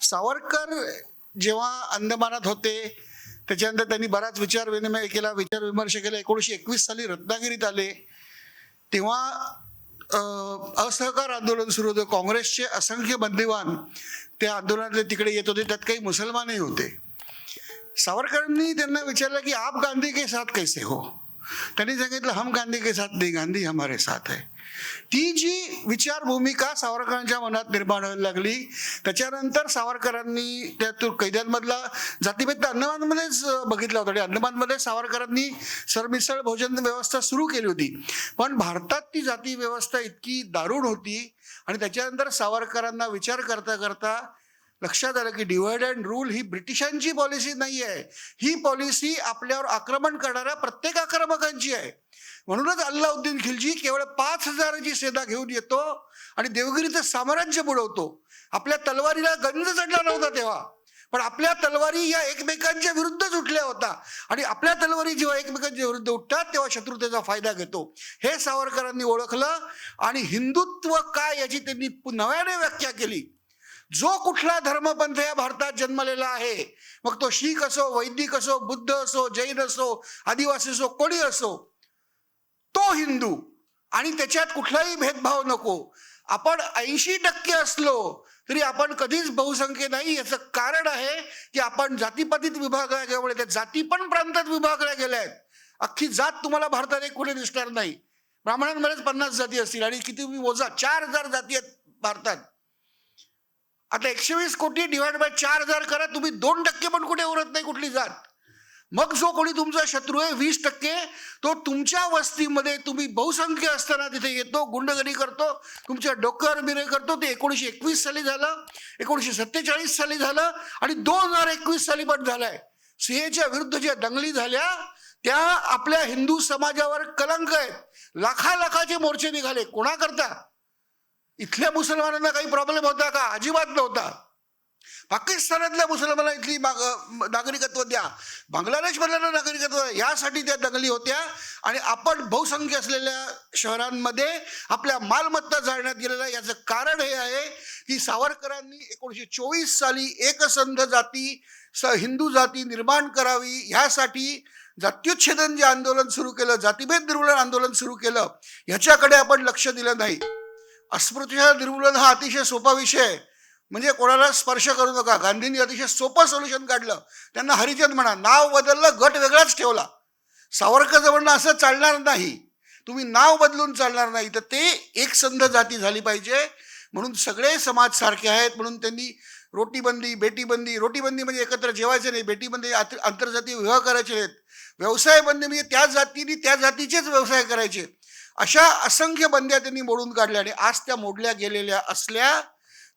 सावरकर जेव्हा अंदमानात होते त्याच्यानंतर त्यांनी बराच विचार विनिमय केला. विचार विमर्श केला. एकोणीसशे एकवीस साली रत्नागिरीत आले. तेव्हा असहकार आंदोलन सुरू होतं. काँग्रेसचे असंख्य बंदिवान त्या आंदोलनातले तिकडे येत होते. त्यात काही मुसलमानही होते. सावरकरांनी त्यांना विचारलं की आप गांधी के साथ कैसे हो? त्यांनी सांगितलं हम गांधी के साथ नाही गांधी हमारे साथ आहे ती जी विचार भूमिका सावरकरांच्या मनात निर्माण व्हायला लागली. त्याच्यानंतर सावरकरांनी त्या कैद्यांमधला जातीभेद अंदमानमध्येच बघितला होता. आणि अंदमानमध्ये सावरकरांनी सरमिसळ भोजन व्यवस्था सुरू केली होती. पण भारतात ती जाती व्यवस्था इतकी दारुण होती आणि त्याच्यानंतर सावरकरांना विचार करता करता लक्षात आलं की डिवाइड अँड रूल ही ब्रिटिशांची पॉलिसी नाही आहे. ही पॉलिसी आपल्यावर आक्रमण करणाऱ्या प्रत्येक आक्रमकांची आहे. म्हणूनच अल्लाउद्दीन खिलजी केवळ पाच हजाराची सेना घेऊन येतो आणि देवगिरीचं साम्राज्य बुडवतो. आपल्या तलवारीला गंज चढला नव्हता तेव्हा. पण आपल्या तलवारी या एकमेकांच्या विरुद्धच उठल्या होता. आणि आपल्या तलवारी जेव्हा एकमेकांच्या विरुद्ध उठतात तेव्हा शत्रुतेचा फायदा घेतो. हे सावरकरांनी ओळखलं. आणि हिंदुत्व काय याची त्यांनी पु- नव्याने व्याख्या केली. जो कुठला धर्मपंथ या भारतात जन्मलेला आहे मग तो शीख असो वैदिक असो बुद्ध असो जैन असो आदिवासी असो कोणी असो तो हिंदू. आणि त्याच्यात कुठलाही भेदभाव नको. आपण ऐंशी टक्के असलो तरी आपण कधीच बहुसंख्य नाही. याचं कारण आहे की आपण जातीपातीत विभागल्या गेल्यामुळे त्या जाती पण प्रांतात विभागल्या गेल्या आहेत. अख्खी जात तुम्हाला भारतात एक कुठे दिसणार नाही. ब्राह्मणांमध्येच पन्नास जाती असतील आणि किती मोजा? चार हजार जाती आहेत भारतात. आता एकशे वीस कोटी डिवाइड बाय चार हजार करा तुम्ही दोन टक्के पण कुठे उरत नाही कुठली जात. मग जो कोणी तुमचा शत्रू आहे वीस टक्के तो तुमच्या वस्तीमध्ये तुम्ही बहुसंख्य असताना तिथे येतो गुंडगरी करतो तुमच्या डोक्यावर बिरे करतो. ते एकोणीसशे एकवीस साली झालं एकोणीसशे सत्तेचाळीस साली झालं आणि दोन हजार एकवीस साली पण झालंय. सिंहेच्या विरुद्ध ज्या दंगली झाल्या त्या आपल्या हिंदू समाजावर कलंक आहेत. लाखा लाखाचे मोर्चे निघाले. कोणाकरता? इथल्या मुसलमानांना काही प्रॉब्लेम होता का? अजिबात नव्हता. पाकिस्तानातल्या मुसलमानांना इथली माग- नागरिकत्व द्या. बांगलादेशमधल्या नागरिकत्व द्या. यासाठी त्या दंगली होत्या. आणि आपण बहुसंख्य असलेल्या शहरांमध्ये आपल्या मालमत्ता जाळण्यात गेलेल्या याचं कारण हे आहे की सावरकरांनी एकोणीसशे चोवीस साली एकसंध जाती स हिंदू जाती निर्माण करावी ह्यासाठी जात्युच्छेदन जे आंदोलन सुरू केलं जातीभेद निर्मूलन आंदोलन सुरू केलं ह्याच्याकडे आपण लक्ष दिलं नाही. अस्पृश्यता निर्मूलन हा अतिशय सोपा विषय. आहे म्हणजे कोणाला स्पर्श करू नका. गांधींनी अतिशय सोपं सोल्युशन काढलं. त्यांना हरिचंद म्हणा नाव बदललं गट वेगळाच ठेवला. सावरकरचं म्हणणं असं चालणार नाही. तुम्ही नाव बदलून चालणार नाही. तर ते एक संध जाती झाली पाहिजे. म्हणून सगळे समाज सारखे आहेत. म्हणून त्यांनी रोटीबंदी बेटीबंदी रोटीबंदी म्हणजे एकत्र जेवायचे नाही. बेटीबंदी आंतरजातीय विवाह करायचे नाहीत. व्यवसाय बंदी म्हणजे त्या जातीने त्या जातीचेच व्यवसाय करायचे. अशा असंख्य बंद्या त्यांनी मोडून काढल्या आणि आज त्या मोडल्या गेलेल्या असल्या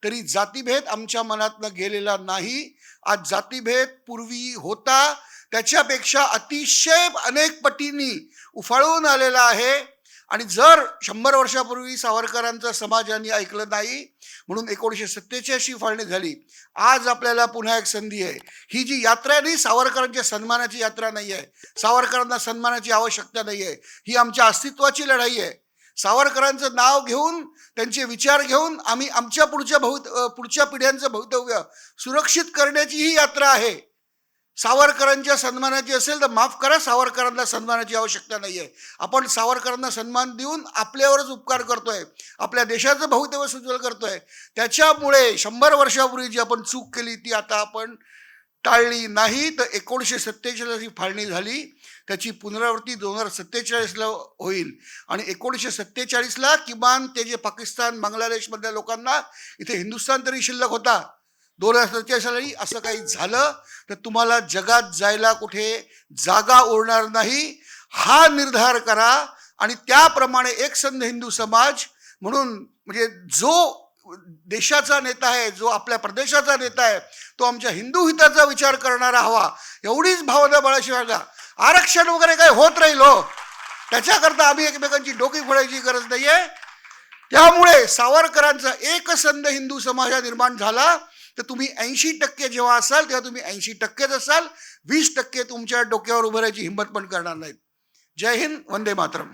तरी जातीभेद आमच्या मनातनं गेलेला नाही. आज जातीभेद पूर्वी होता. त्याच्यापेक्षा अतिशय अनेक पटींनी उफाळून आलेला आहे. आणि जर शंभर वर्षापूर्वी सावरकरांचं समाजाने ऐकलं नाही म्हणून एकोणीसशे सत्तेचाळीसची फाळणी झाली. आज आपल्याला पुन्हा एक संधी आहे. ही जी यात्रा आहे ना, सावरकरांच्या सन्मानाची यात्रा नाही आहे सावरकरांना सन्मानाची आवश्यकता नाही आहे ही आमच्या अस्तित्वाची लढाई आहे. सावरकरांचं नाव घेऊन त्यांचे विचार घेऊन आम्ही आमच्या पुढच्या भवित पुढच्या पिढ्यांचं भवितव्य सुरक्षित करण्याची ही यात्रा आहे. सावरकरांच्या सन्मानाची असेल तर माफ करा सावरकरांना सन्मानाची आवश्यकता नाही आहे आपण सावरकरांना सन्मान देऊन आपल्यावरच उपकार करतोय. आपल्या देशाचं भवितव्य सुज्वल करतोय. त्याच्यामुळे शंभर वर्षापूर्वी जी आपण चूक केली ती आता आपण टाळली नाही. तर एकोणीसशे सत्तेचाळीसला जी फाळणी झाली त्याची पुनरावृत्ती दोन हजार सत्तेचाळीसला होईल. आणि एकोणीसशे सत्तेचाळीसला किमान ते जे पाकिस्तान बांगलादेशमधल्या लोकांना इथे हिंदुस्थान तरी शिल्लक होता. दोन हजार सत्तेचाळीस साली असं काही झालं तर तुम्हाला जगात जायला कुठे जागा उरणार नाही. हा निर्धार करा आणि त्याप्रमाणे एकसंध हिंदू समाज म्हणून म्हणजे जो देशाचा नेता आहे जो आपल्या प्रदेशाचा नेता आहे तो आमच्या हिंदू हिताचा विचार करणारा हवा. एवढीच भावना बाळाशिवाय का आरक्षण वगैरे काही होत राहील हो त्याच्याकरता आम्ही एकमेकांची डोकी फोडायची गरज नाहीये. त्यामुळे सावरकरांचा एकसंध हिंदू समाज हा निर्माण झाला. तर तुम्ही ऐंशी टक्के जेव्हा असाल तेव्हा तुम्ही ऐंशी टक्केच असाल. वीस टक्के तुमच्या डोक्यावर उभारायची हिंमत पण करणार नाहीत. जय हिंद वंदे मातरम.